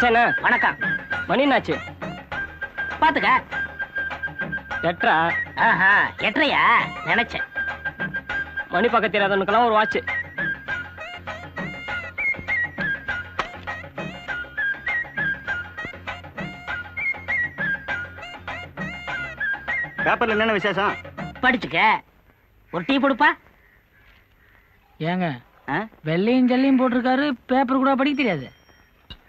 மச்சானே வணக்கம். மணி என்னாச்சு? பாத்துக்க. எட்ரா ஆஹா எட்டையா நினைச்சேன். மணி பக்கத்து தெரியாதவனுக்கெல்லாம் ஒரு வாட்ச். பேப்பர்ல என்னென்ன விசேஷம்? படிச்சுக்க. ஒரு டீ கொடுப்பா ஏங்க ஆ? வெள்ளையும் ஜல்லையும் போட்டிருக்காரு பேப்பர் கூட படிக்க தெரியாது.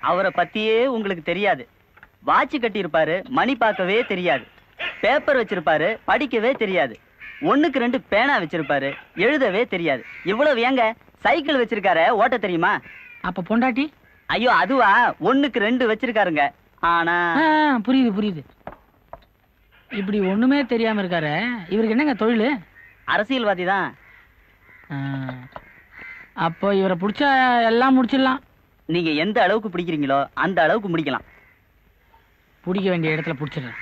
அவரை பத்தியே உங்களுக்கு தெரியாது. வாட்ச் கட்டியிருப்பாரு மணி பார்க்கவே தெரியாது. பேப்பர் வச்சிருப்பாரு படிக்கவே தெரியாது. ஒண்ணுக்கு ரெண்டு பேனா வச்சிருப்பாரு எழுதவே தெரியாது. இவ்வளவு ஏங்க? சைக்கிள் வச்சிருக்காரு ஓட்ட தெரியுமா? அப்ப பொண்டாட்டி? ஐயோ அதுவா? ஒண்ணுக்கு ரெண்டு வச்சிருக்காருங்க. ஆனா புரியுது புரியுது. இப்படி ஒண்ணுமே தெரியாம இருக்காரு இவருக்கு என்னங்க தொழில்? அரசியல்வாதி தான். அப்போ இவரை பிடிச்சா எல்லாம் முடிச்சிடலாம். நீங்க எந்த அளவுக்கு பிடிக்கிறீங்களோ அந்த அளவுக்கு முடிக்கலாம். பிடிக்க வேண்டிய இடத்துல பிடிச்சிடுறேன்.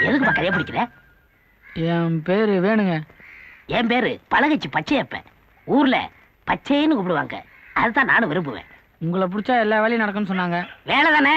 எதுக்கு கதையை பிடிக்கிற? என் பேரு வேணுங்க. என் பேரு பழகச்சி பச்சையப்ப. ஊர்ல பச்சைன்னு கூப்பிடுவாங்க. அதுதான் நானும் விரும்புவேன். உங்களை பிடிச்சா எல்லா வேலையும் நடக்கும்னு சொன்னாங்க. வேலை தானே?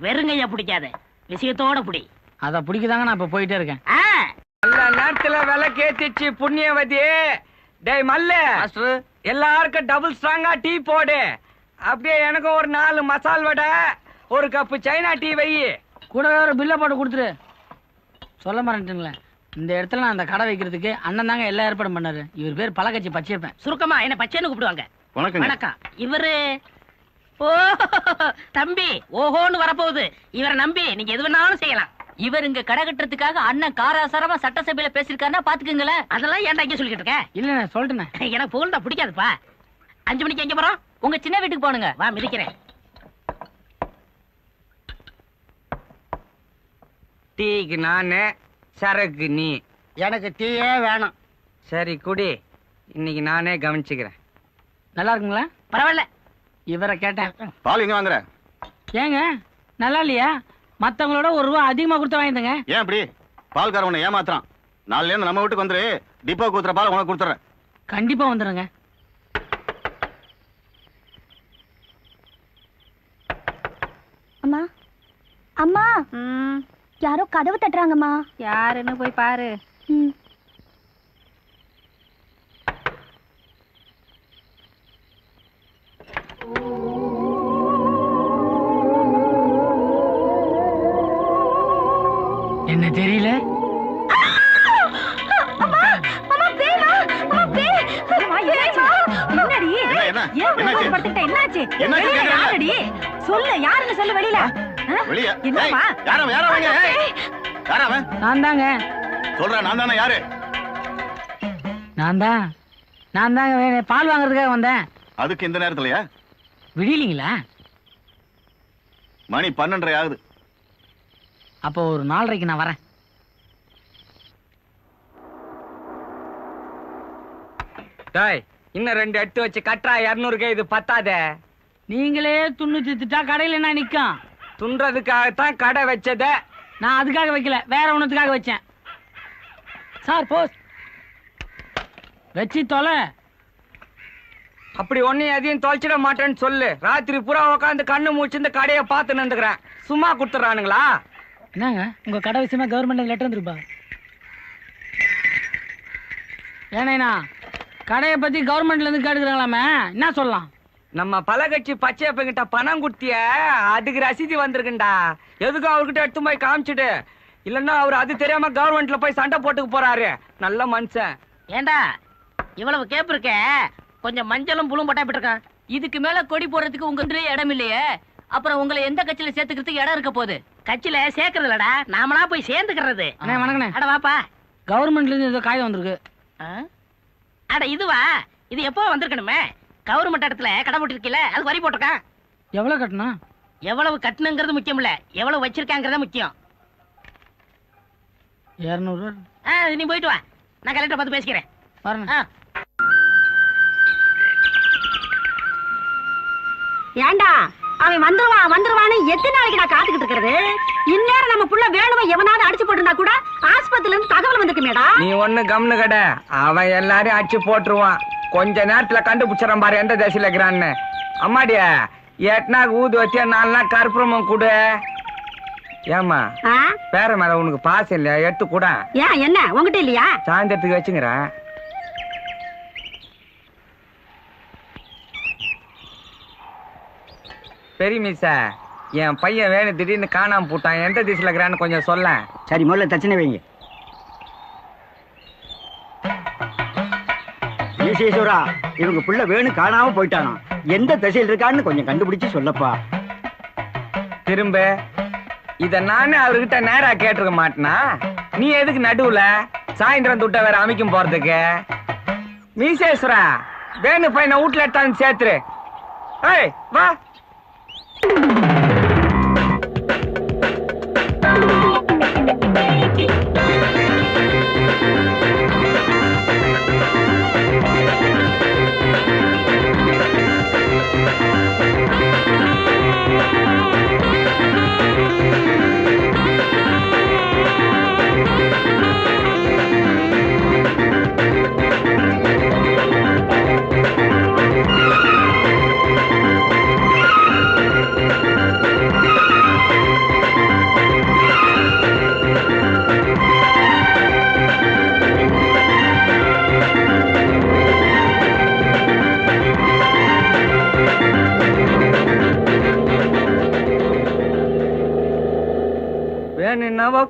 வெறுங்கையா பிடிக்காத. விஷயத்தோட பிடி. அதை பிடிக்குதாங்க நான் இப்ப போயிட்டே இருக்கேன். ஆ. நல்ல நேரத்துல விலை கேத்திச்சு புண்ணியவதி. டேய் மல்ல. எல்லாருக்கும் டபுள் ஸ்ட்ராங்கா டீ போடு. அப்படியே எனக்கும் ஒரு நாலு மசால் வடை ஒரு கப்பு சைனா டீ வை. கூட வேற பில்லை போட்டு கொடுத்துரு. சொல்ல மறந்துட்டுங்களேன் இந்த இடத்துல நான் அந்த கடை வைக்கிறதுக்கு அண்ணன் தாங்க எல்லா ஏற்பாடும் பண்ணாரு. இவர் பேர் பழக்கட்சி பச்சைப்பேன் சுருக்கமா என்ன பச்சைன்னு கூப்பிடுவாங்க. வணக்கங்க. வணக்கம். இவரு ஓ தம்பி ஓஹோன்னு வரப்போகுது. இவரை நம்பி நீங்க எது வேணாலும் செய்யலாம். இவர் இங்க கடை கட்டுறதுக்காக அண்ணன் காராசாரமா சட்டசபையில பேசிருக்காருன்னா பாத்துக்குங்களேன். அதெல்லாம் ஏன்டா இங்க சொல்லிட்டு இருக்க இல்லைண்ணே சொல்லிட்டேனே. எனக்கு புகழ்ந்தா பிடிக்காதுப்பா. அஞ்சு மணிக்கு எங்க போறோம்? உங்க சின்ன வீட்டுக்கு போனுங்க வா மிதிக்கிறேன். டீக்கு நானு சரக்கு நீ. எனக்கு டீயே வேணும். சரி குடி. இன்னைக்கு நானே கவனிச்சுக்கிறேன். நல்லா இருக்குங்களா? பரவாயில்ல. இவரை கேட்டேன். பால் எங்க வாங்குற? ஏங்க நல்லா இல்லையா? மத்தவங்களோட ஒரு ரூபா அதிகமா கொடுத்து வாங்கிட்டுங்க ஏன் அப்படி பால்கார உன்னை ஏமாத்துறான். நாலுல இருந்து நம்ம வீட்டுக்கு வந்துரு. டிப்போ கூத்துற பால் உனக்கு கொடுத்துறேன். கண்டிப்பா வந்துடுங்க அம்மா அம்மா. யாரோ கதவு தட்டுறாங்கம்மா. யாருன்னு போய் பாரு. ம். என்ன தெரியல என்னடி என்ன, என்ன? ஏன் என்னாச்சு? படுத்துக்கிட்ட? என்னாச்சு என்னாச்சு வெளியில கேக்குறேன். யாரடி சொல்லு யாருன்னு சொல்லு வெளியில. ஆ? வெளிய. என்னம்மா? யாரும் யாரும் வாங்க யாரா அவன் நான் தாங்க. சொல்றேன் நான் தானே யாரு? நான் தான். நான் தாங்க பால் வாங்குறதுக்காக வந்தேன். அதுக்கு இந்த நேரத்துலயா? விடியலீங்களா? மணி பன்னெண்டரை ஆகுது. அப்போ ஒரு நாலரைக்கு நான் வரேன். டேய் இன்னும் ரெண்டு எடுத்து வச்சு கட்டுறா இரநூறுக்கு இது பத்தாதே. நீங்களே துண்ணு தித்துட்டா கடையில் என்ன நிற்கும் துன்றதுக்காகத்தான் கடை வச்சதே. நான் அதுக்காக வைக்கல வேற ஒண்ணுத்துக்காக வச்சேன். சார் போஸ் வச்சு தொலை. அப்படி ஒன்னும் எதையும் தொலைச்சிட மாட்டேன்னு சொல்லு. ராத்திரி பூரா உட்காந்து கண்ணு மூச்சு இந்த கடையை பார்த்து நின்றுக்கிறேன். சும்மா கொடுத்துறானுங்களா என்னங்க? உங்க கடை விஷயமா கவர்மெண்ட் லெட்டர் வந்துருப்பா ஏனேண்ணா கடையை பத்தி கவர்மெண்ட்ல இருந்து கேட்டுக்கிறாங்களாமே? என்ன சொல்லலாம்? நம்ம பலகட்சி பச்சையப்பங்கிட்ட பணம் கொடுத்திய அதுக்கு ரசீது வந்திருக்குண்டா. எதுக்கும் அவர்கிட்ட எடுத்து போய் காமிச்சிடு இல்லன்னா அவர் அது தெரியாம கவர்மெண்ட்ல போய் சண்டை போட்டுக்க போறாரு. நல்ல மனுஷன். ஏண்டா? இவ்வளவு கேப் இருக்க. கொஞ்சம் மஞ்சளும் புழும் பட்டா இருக்கான் இதுக்கு மேல கொடி போடுறதுக்கு உங்க இடம் இல்லையே. அப்புறம் உங்களை எந்த கட்சியில சேர்த்துக்கிறதுக்கு இடம் இருக்க போகுது? கட்சியில சேர்க்கறது இல்லடா நாமளா போய் சேர்ந்துக்கிறது. வணக்கண்ணே. அட வாப்பா. கவர்மெண்ட்ல இருந்து ஏதோ காயம் வந்திருக்கு? அட இதுவா? இது எப்போ வந்திருக்கணுமே? கவர்மெண்ட் இடத்துல கடை போட்டிருக்கீல அது வரி போட்டிருக்கான். எவ்வளவு கட்டணும்? எவ்வளவு கட்டணுங்கிறது முக்கியம் இல்ல. எவ்வளவு வச்சிருக்காங்கிறத முக்கியம். இரநூறுவா ஆ, நீ போயிட்டு வா. நான் கலெக்டர் பார்த்து பேசிக்கிறேன். பாருங்க ஏண்டா? அவன் வந்துருவான் வந்துருவான்னு எத்தனை நாளைக்கு நான் காத்துக்கிட்டு இருக்கிறது? இந்நேரம் நம்ம புள்ள வேணுமோ எவனாவது அடிச்சு போட்டிருந்தா கூட ஆஸ்பத்திரில இருந்து தகவல் வந்திருக்குமேடா. நீ ஒண்ணு கம்னு கட. அவன் எல்லாரையும் அடிச்சு போட்டுருவான். கொஞ்ச நேரத்துல கண்டுபிடிச்சிடறான் பாரு எந்த தசையில இருக்கிறான்னு. அம்மாடிய எட்னாக்கு ஊது வச்சியா நாலு நாள் கற்பூரமும் கொடு. ஏமா ஆ? பேர மேல உனக்கு பாசம் இல்லையா? எடுத்து கூட. ஏன் என்ன? உங்ககிட்ட இல்லையா? சாயந்தரத்துக்கு வச்சுங்கிறேன் பெரிய மிஸ்ஸ என் பையன் வேணும் திடீர்னு காணாம போட்டான். எந்த திசையில இருக்கிறான்னு கொஞ்சம் சொல்ல சரி முதல்ல தச்சனை வைங்க. ஈசேஸ்வரா இவங்க புள்ள வேணு காணாம போயிட்டானா? எந்த திசையில் இருக்கான்னு கொஞ்சம் கண்டுபிடிச்சு சொல்லப்பா. திரும்ப இத நானே அவர்கிட்ட நேரா கேட்டிருக்க மாட்டேனா? நீ எதுக்கு நடுவுல சாயந்தரம் துட்ட வேற அமைக்கும் போறதுக்கு? மீசேஸ்வரா வேணு பையனை வீட்டுல எடுத்தாந்து சேர்த்துரு. ஏய் வா. Thank you.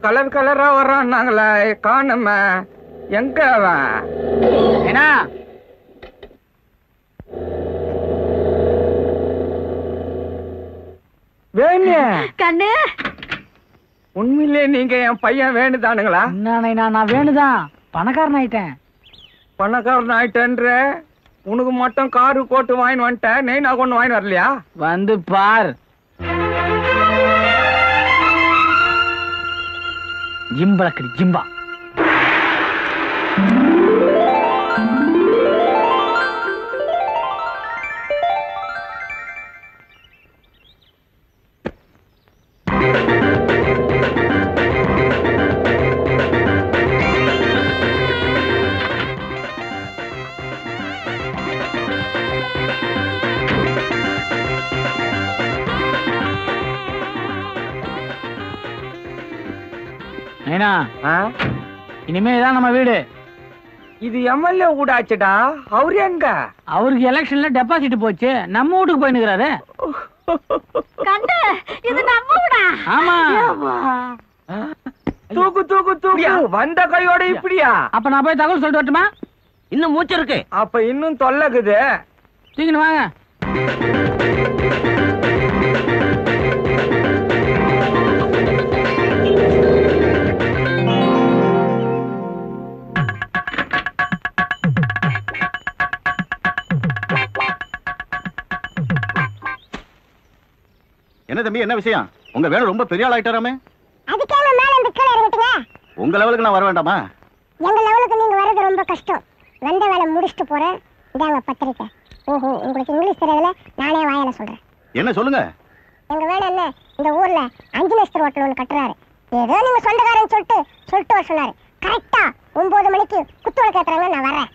கலர் கலரா வர்றான்னாங்களே காணுமே. எங்க அவன்? ஏன்னா வேணு கண்ணு. உண்மையிலே நீங்க என் பையன் வேணுதானுங்களா? என்ன நான் வேணுதான். பணக்காரன் ஆயிட்டேன். பணக்காரன் ஆயிட்டேன்ற. உனக்கு மட்டும் காரு கோட்டு வாங்கிட்டு வந்துட்டேன். நெய் நான் கொண்டு வாங்கிட்டு வரலையா? வந்து பார். ஜிம்பளக்கடி ஜிம்பா. இனிமே இதான் நம்ம வீடு. இது எம்எல்ஏ கூட ஆச்சுடா. அவரு எங்க? அவருக்கு எலெக்ஷன்ல டெபாசிட் போச்சு. நம்ம வீட்டுக்கு போயினுக்கிறாரு கண்ணு இது நம்ம விடா? ஆமா. தூக்கு தூக்கு தூக்கு. வந்த கையோட இப்படியா? அப்ப நான் போய் தகவல் சொல்லிட்டு வரட்டுமா? இன்னும் மூச்சு இருக்கு. அப்ப இன்னும் தொல்லக்குது தூக்கின்னு வாங்க. என்ன தம்பி என்ன விஷயம்? உங்க வேலை ரொம்ப பெரிய ஆள் ஆயிட்டாராமே. அதுக்காக மேல இந்த கீழே இறங்கிட்டுங்க? உங்க லெவலுக்கு நான் வர வேண்டாமா? எங்க லெவலுக்கு நீங்க வர்றது ரொம்ப கஷ்டம். வந்த வேலை முடிச்சுட்டு போறேன். இதாங்க பத்திரிக்கை. ஓஹோ உங்களுக்கு இங்கிலீஷ் தெரியல நானே வாயால சொல்றேன். என்ன சொல்லுங்க? எங்க வேலை என்ன? இந்த ஊர்ல அஞ்சு நட்சத்திர ஹோட்டல் ஒன்று கட்டுறாரு. ஏதோ நீங்க சொந்தக்காரன்னு சொல்லிட்டு சொல்லிட்டு வர சொன்னாரு. கரெக்டா ஒன்பது மணிக்கு குத்து விளக்கு ஏத்துறாங்க நான் வரேன்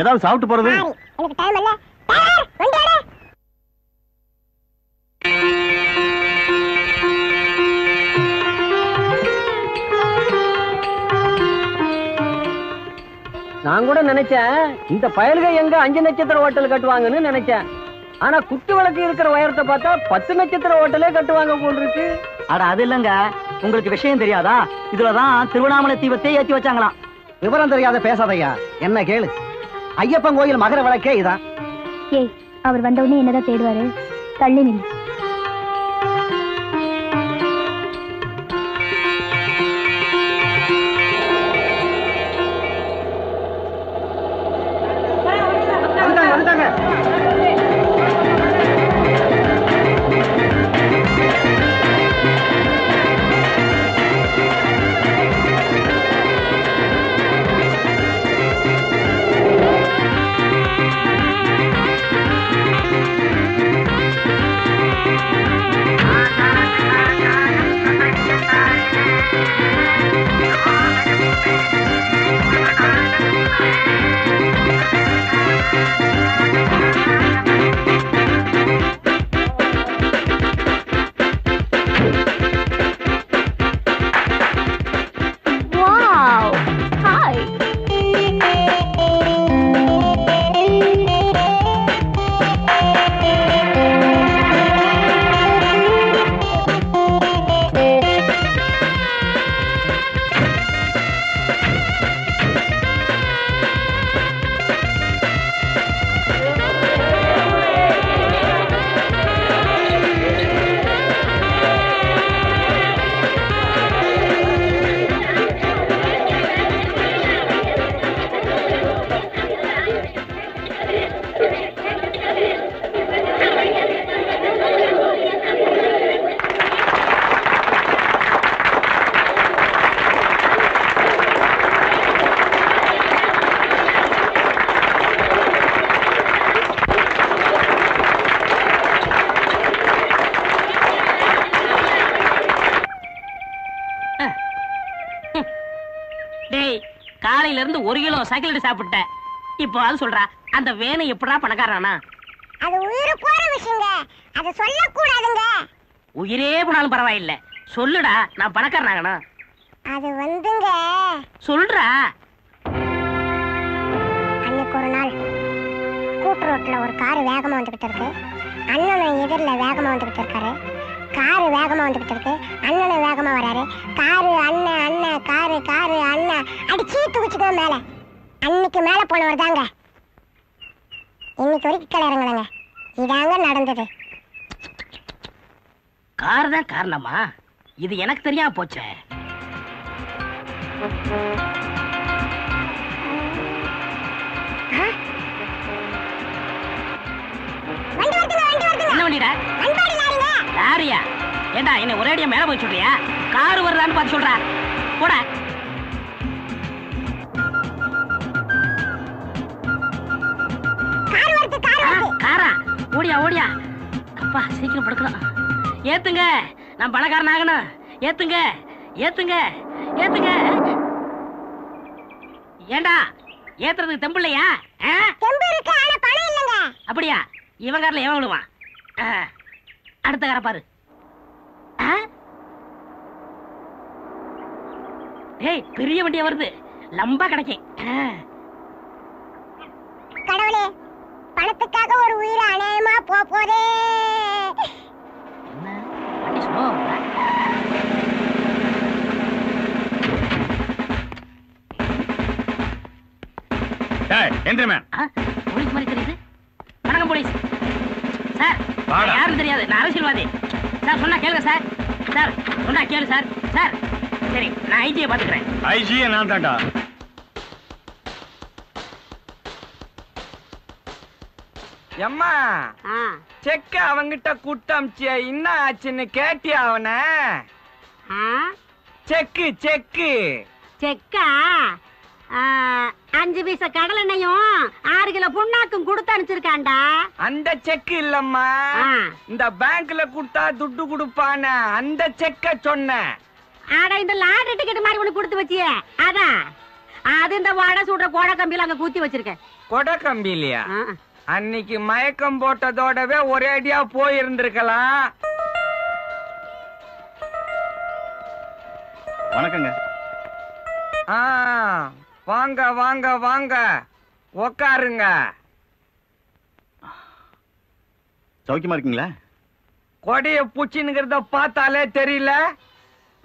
ஏதாவது சாப்பிட்டு போறது? எனக்கு டைம் இல்ல. வண்டி நான் கூட நினைச்சேன் இந்த பயலுக எங்க அஞ்சு நட்சத்திர ஹோட்டல் கட்டுவாங்கன்னு நினைச்சேன். ஆனா குத்து விளக்கு இருக்கிற உயரத்தை பார்த்தா பத்து நட்சத்திர ஹோட்டலே கட்டுவாங்க போல் இருக்கு. அட அது இல்லங்க. உங்களுக்கு விஷயம் தெரியாதா? இதுலதான் திருவண்ணாமலை தீபத்தை ஏத்தி வச்சாங்களாம். விவரம் தெரியாத பேசாதையா என்ன கேளு. ஐயப்பன் கோயில் மகர விளக்கே இதான். ஏய் அவர் வந்த உடனே என்னதான் தேடுவாரு? தள்ளி நில்லு. கிலோ சைக்கிள் சாப்பிட்டேன் இப்போ அது சொல்றா அந்த வேணு எப்படா பணக்காரனா அது உயிர் போற விஷயங்க. அதை சொல்லக்கூடாதுங்க. உயிரே போனாலும் பரவாயில்லை. சொல்லுடா நான் பணக்காரனாகணும் அது வந்துங்க. சொல்றா. அன்னைக்கு ஒரு நாள் கூட்டு ரோட்ல ஒரு கார் வேகமா வந்துகிட்டு இருக்கு. அண்ணனும் எதிரில் வேகமா வந்துகிட்டு இருக்காரு. காரு வேகமா வந்துகிட்டு இருக்கு. அண்ணனும் வேகமா வராரு. காரு அண்ணன் அண்ணன் காரு காரு அண்ணன் அடிச்சு தூக்கிச்சுக்கோ மேல. அன்னைக்கு மேல போனவர் தாங்க. இன்னைக்கு வரைக்கும் கீழே இறங்கலங்க. இதாங்க நடந்தது. கார் தான் காரணமா? இது எனக்கு தெரியாம போச்சே. என்ன வண்டிடா? லாரியா ஏண்டா என்ன ஒரேடியா மேல போய் சொல்றியா? கார் வருதான்னு பார்த்து சொல்றா. போடா. ஓடியா ஓடியா. அப்பா சீக்கிரம் படுக்கலாம். ஏத்துங்க நான் பணக்காரன் ஆகணும். ஏத்துங்க ஏத்துங்க ஏத்துங்க. ஏண்டா ஏத்துறதுக்கு தெம்பு இல்லையா? தெம்பு இருக்கு ஆனா பணம் இல்லைங்க. அப்படியா? இவன் காரில் எவன் விழுவான்? ஆ, அடுத்த காரை பாரு? டேய் பெரிய வண்டியா வருது. லம்பா கிடைக்கும் ஆ. கடவுளே பணத்துக்காக ஒரு உயிர் அநேகமா போ போதே போலீஸ் மாதிரி தெரியுது. வணக்கம் போலீஸ். சார் யாரும் தெரியாது. நான் அரசியல்வாதி. சார் சொன்னா கேளுங்க சார். சார் சொன்னா கேளு சார். சார் சரி நான் ஐஜியை பாத்துக்கிறேன் ஐஜியே நான் தான்டா. எம்மா செக்க அவங்கிட்ட குட்டமிச்சிய என்ன ஆச்சுன்னு கேட்டியா அவன? செக்கு செக்கு. செக்கா? ஆ, அஞ்சு பைசா கடலை எண்ணெயும் ஆறு கிலோ புண்ணாக்கும் கொடுத்து அனுப்பிச்சிருக்காண்டா அந்த செக்கு இல்லம்மா. இந்த பேங்க்ல கொடுத்தா துட்டு கொடுப்பான அந்த செக்க சொன்னேன் ஆட இந்த லாட்டரி டிக்கெட் மாதிரி ஒண்ணு கொடுத்து வச்சியே. அதான் அது இந்த வடை சுடுற கோடை கம்பியில அங்க குத்தி வச்சிருக்கேன் கொடை கம்பிலியா ஆ. அன்னைக்கு மயக்கம் போட்டதோடவே ஒரே அடியா போயிருந்திருக்கலாம். வணக்கங்க. ஆ, வாங்க வாங்க வாங்க. உக்காருங்க. சௌக்கியமா இருக்கீங்களா? கொடைய பூச்சின்னுங்கிறத பார்த்தாலே தெரியல.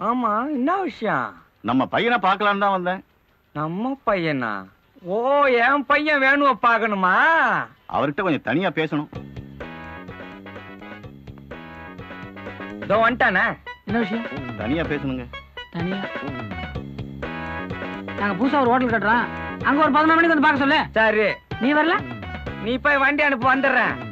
ஆமா என்ன விஷயம்? நம்ம பையனை பார்க்கலான்னு தான் வந்தேன். நம்ம பையனா? ஓ என் பையன் வேணுவ பார்க்கணுமா? அவர்கிட்ட கொஞ்சம் தனியா பேசணும். இதோ வந்துட்டானே? என்ன விஷயம்? தனியா பேசணுங்க. தனியா? நாங்க புதுசா ஒரு ஹோட்டல் கட்டுறோம். அங்க ஒரு பதினொரு மணிக்கு வந்து பார்க்க சொல்லு. சரி. நீ வரல? நீ போய் வண்டி அனுப்பு வந்துடுறேன்.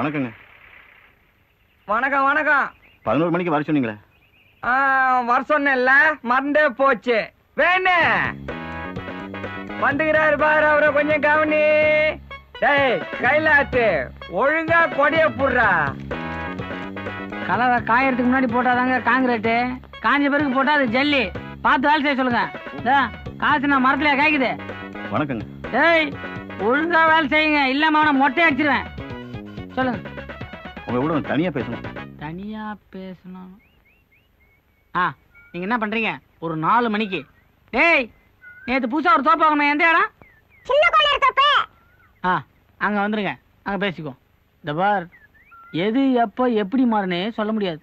வணக்கங்க. வணக்கம் வணக்கம். பதினோரு மணிக்கு வர சொன்னீங்களே. ஆ, வர சொன்னேன்ல மறந்தே போச்சு. வேணு. வந்துகிறாரு பாரு அவரை கொஞ்சம் கவனி. டேய் கைலாத்து ஒழுங்கா கொடிய புடுறா. கலவை காயறதுக்கு முன்னாடி போட்டாதாங்க காங்கிரீட்டு. காஞ்ச பிறகு போட்டா அது ஜல்லி. பார்த்து வேலை செய்ய சொல்லுங்க. காசு நான் மரத்துலயா காய்க்குது வணக்கங்க. டேய் ஒழுங்கா வேலை செய்யுங்க. இல்லாம அவனை மொட்டை அடிச்சிருவேன். சொல்லுங்க. உங்க கூட தனியா பேசணும். தனியா பேசணும். ஆ நீங்க என்ன பண்றீங்க? ஒரு நாலு மணிக்கு. டேய் நேத்து புதுசா ஒரு தோப்பு வாங்கணும் எந்த இடம்? சின்ன கொள்ள இருக்கப்ப ஆ அங்க வந்துருங்க. அங்க பேசிக்கோ இந்த பார் எது எப்போ எப்படி மாறுனே சொல்ல முடியாது.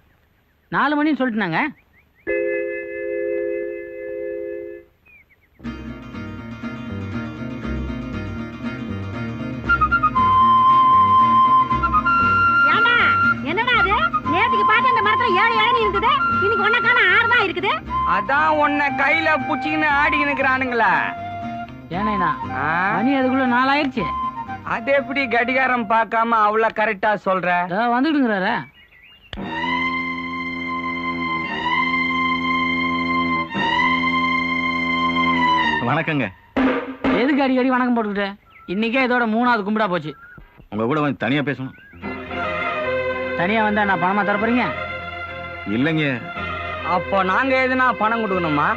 நாலு மணின்னு சொல்லிட்டுனாங்க. மரத்துல ஏழு இளநீ இருக்குது. இன்னைக்கு ஆறு தான் இருக்குது. அதான் உன்னை கையில புடிச்சிக்கின்னு ஆடிக்கின்னு இருக்கிறானுங்களா ஏனேண்ணா ஆ? மணி அதுக்குள்ள நாலாயிருச்சு. அது எப்படி கடிகாரம் பார்க்காம அவ்வளவு கரெக்டா சொல்ற? இதோ வந்துட்டுங்கிறாரு வணக்கங்க. எதுக்கு அடிக்கடி வணக்கம் போட்டுக்கிட்டு? இன்னைக்கே இதோட மூணாவது கும்பிடா போச்சு. உங்க கூட வந்து தனியா பேசணும். தனியா வந்தா நான் பணமா தர போறீங்க? இல்லைங்க. அப்போ நாங்க எதுனா பணம் கொடுக்கணுமா?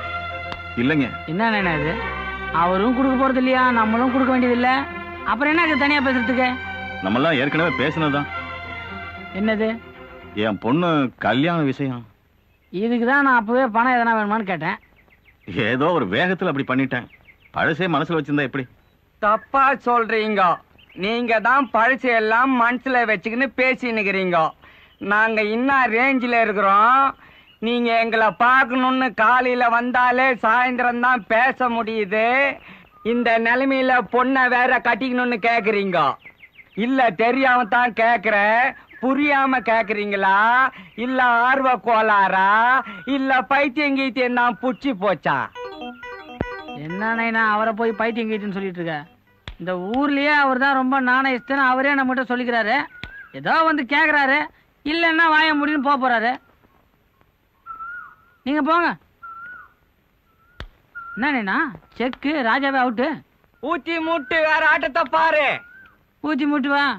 இல்லைங்க. என்ன இது? அவரும் கொடுக்க போறது இல்லையா? நம்மளும் கொடுக்க வேண்டியது இல்ல அப்புறம் என்ன இது தனியா பேசுறதுக்கு? நம்மெல்லாம் ஏற்கனவே பேசினதுதான் என்னது? என் பொண்ணு கல்யாண விஷயம். இதுக்கு தான் நான் அப்பவே பணம் எதனா வேணுமான்னு கேட்டேன். ஏதோ ஒரு வேகத்துல அப்படி பண்ணிட்டேன். பழசே மனசுல வச்சிருந்தா எப்படி? தப்பா சொல்றீங்க. நீங்க தான் பழசு எல்லாம் மனசுல வச்சுக்கின்னு பேசினுக்கிறீங்க நாங்க இன்னும் ரேஞ்சில் இருக்கிறோம். நீங்க எங்களை பார்க்கணும்னு காலையில வந்தாலே சாயந்தரம் தான் பேச முடியுது. இந்த நிலைமையில பொண்ணை வேற கட்டிக்கணும்னு கேக்குறீங்க. இல்ல தெரியாம தான் கேக்குறேன் புரியாம கேக்குறீங்களா? இல்ல ஆர்வ கோளாறா? இல்ல பைத்தியம் கீத்தியம் தான் புடிச்சு போச்சா? என்ன அவரை போய் பைத்தியம் கீட்டுன்னு சொல்லிட்டு இருக்க இந்த ஊர்லயே அவர் தான் ரொம்ப நாணயஸ்தன் அவரே நம்மகிட்ட சொல்லிக்கிறாரு. ஏதோ வந்து கேக்குறாரு. இல்லைன்னா வாய முடியும்னு போக போறாரு. நீங்க போங்க. என்ன நைனா? செக்கு ராஜாவே அவுட்டு ஊத்தி மூட்டு வேற ஆட்டத்தை பாரு. ஊத்தி மூட்டு வா.